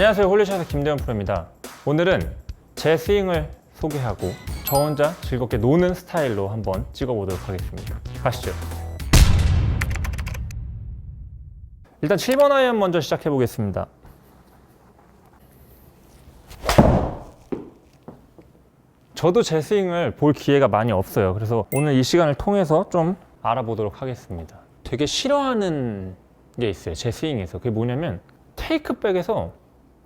안녕하세요. 홀리샷의 김대현 프로입니다. 오늘은 제 스윙을 소개하고 저 혼자 즐겁게 노는 스타일로 한번 찍어보도록 하겠습니다. 가시죠. 일단 7번 아이언 먼저 시작해 보겠습니다. 저도 제 스윙을 볼 기회가 많이 없어요. 그래서 오늘 이 시간을 통해서 좀 알아보도록 하겠습니다. 되게 싫어하는 게 있어요 제 스윙에서. 그게 뭐냐면 테이크백에서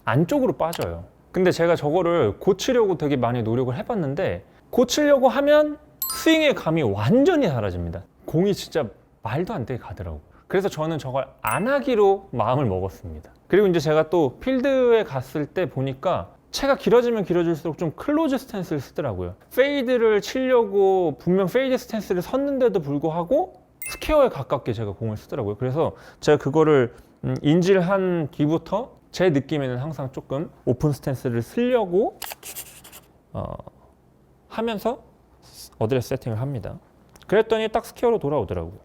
안쪽으로 빠져요. 근데 제가 저거를 고치려고 되게 많이 노력을 해봤는데 고치려고 하면 스윙의 감이 완전히 사라집니다. 공이 진짜 말도 안 되게 가더라고. 그래서 저는 저걸 안 하기로 마음을 먹었습니다. 그리고 이제 제가 또 필드에 갔을 때 보니까 채가 길어지면 길어질수록 좀 클로즈 스탠스를 쓰더라고요. 페이드를 치려고 분명 페이드 스탠스를 섰는데도 불구하고 스퀘어에 가깝게 제가 공을 쓰더라고요. 그래서 제가 그거를 음, 인지를 한 뒤부터 제 느낌에는 항상 조금 오픈 스탠스를 쓰려고 어, 하면서 어드레스 세팅을 합니다. 그랬더니 딱 스퀘어로 돌아오더라고요.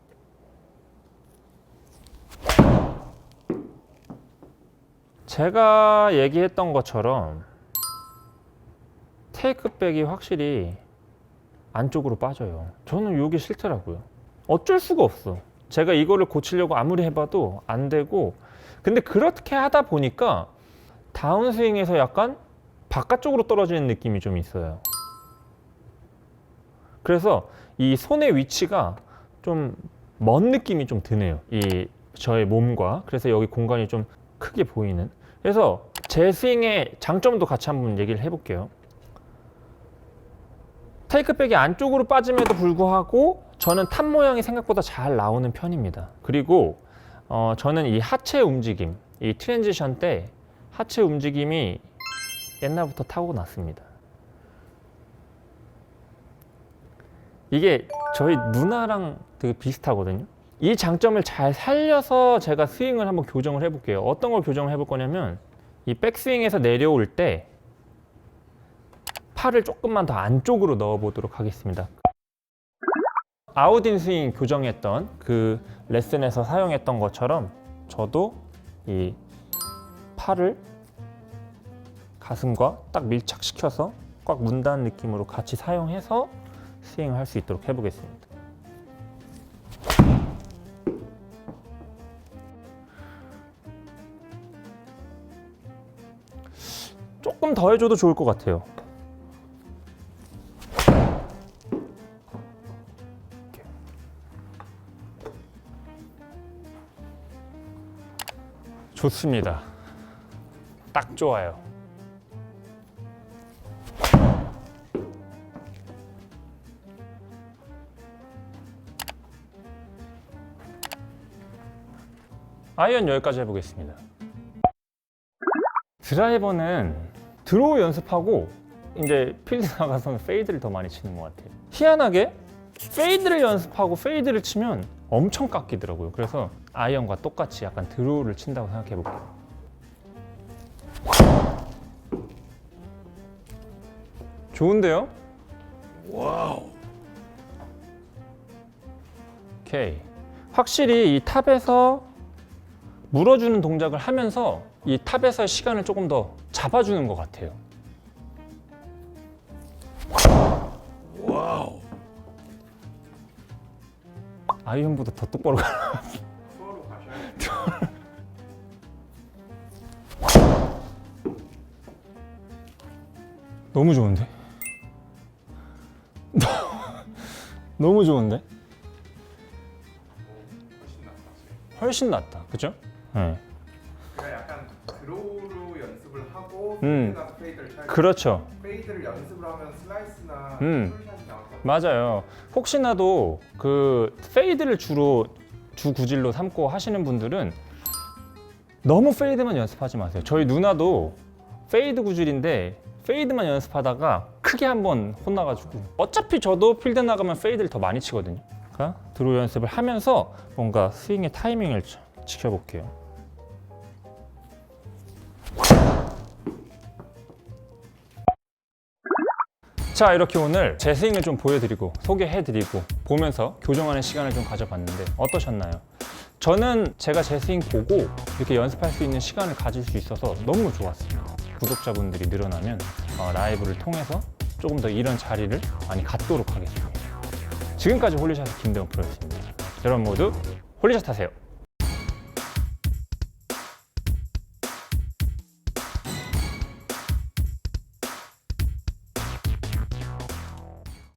제가 얘기했던 것처럼 테이크백이 확실히 안쪽으로 빠져요. 저는 이게 싫더라고요. 어쩔 수가 없어. 제가 이거를 고치려고 아무리 해봐도 안 되고 근데 그렇게 하다 보니까 다운스윙에서 약간 바깥쪽으로 떨어지는 느낌이 좀 있어요. 그래서 이 손의 위치가 좀 먼 느낌이 좀 드네요. 이 저의 몸과 그래서 여기 공간이 좀 크게 보이는. 그래서 제 스윙의 장점도 같이 한번 얘기를 해볼게요. 테이크백이 안쪽으로 빠짐에도 불구하고 저는 탑 모양이 생각보다 잘 나오는 편입니다. 그리고 어, 저는 이 하체 움직임, 이 트랜지션 때 하체 움직임이 옛날부터 타고났습니다. 이게 저희 누나랑 되게 비슷하거든요. 이 장점을 잘 살려서 제가 스윙을 한번 교정을 해볼게요. 어떤 걸 교정을 해볼 거냐면 이 백스윙에서 내려올 때 팔을 조금만 더 안쪽으로 넣어보도록 하겠습니다. 아웃인 스윙 교정했던 그 레슨에서 사용했던 것처럼 저도 이 팔을 가슴과 딱 밀착시켜서 꽉 문다는 느낌으로 같이 사용해서 스윙을 할 수 있도록 해보겠습니다. 조금 더 해줘도 좋을 것 같아요. 좋습니다. 딱 좋아요. 아이언 여기까지 해보겠습니다. 드라이버는 드로우 연습하고 이제 필드 나가서는 페이드를 더 많이 치는 것 같아요. 희한하게 페이드를 연습하고 페이드를 치면 엄청 깎이더라고요. 그래서 아이언과 똑같이 약간 드로우를 친다고 생각해 볼게요. 좋은데요? 와우. 오케이. 확실히 이 탑에서 물어주는 동작을 하면서 이 탑에서의 시간을 조금 더 잡아주는 것 같아요. 아이언보다 더 똑바로 가. 수어로 가셔야 너무 좋은데? 너무 좋은데? 훨씬 훨씬 낫다. 낫다. 그죠? 네. 그러니까 약간 드로우로 연습을 하고 음. 페이드가 페이드를 쳐야 그렇죠. 페이드를 연습을 하면 슬라이스나 음. 풀샷이. 맞아요. 혹시나도 그 페이드를 주로 주 구질로 삼고 하시는 분들은 너무 페이드만 연습하지 마세요. 저희 누나도 페이드 구질인데 페이드만 연습하다가 크게 한번 혼나가지고 어차피 저도 필드 나가면 페이드를 더 많이 치거든요. 그러니까 드로 연습을 하면서 뭔가 스윙의 타이밍을 지- 지켜볼게요. 자 이렇게 오늘 제 스윙을 좀 보여드리고 소개해드리고 보면서 교정하는 시간을 좀 가져봤는데 어떠셨나요? 저는 제가 제 스윙 보고 이렇게 연습할 수 있는 시간을 가질 수 있어서 너무 좋았습니다. 구독자분들이 늘어나면 어, 라이브를 통해서 조금 더 이런 자리를 많이 갖도록 하겠습니다. 지금까지 홀리샷 김대원 프로였습니다. 여러분 모두 홀리샷 하세요.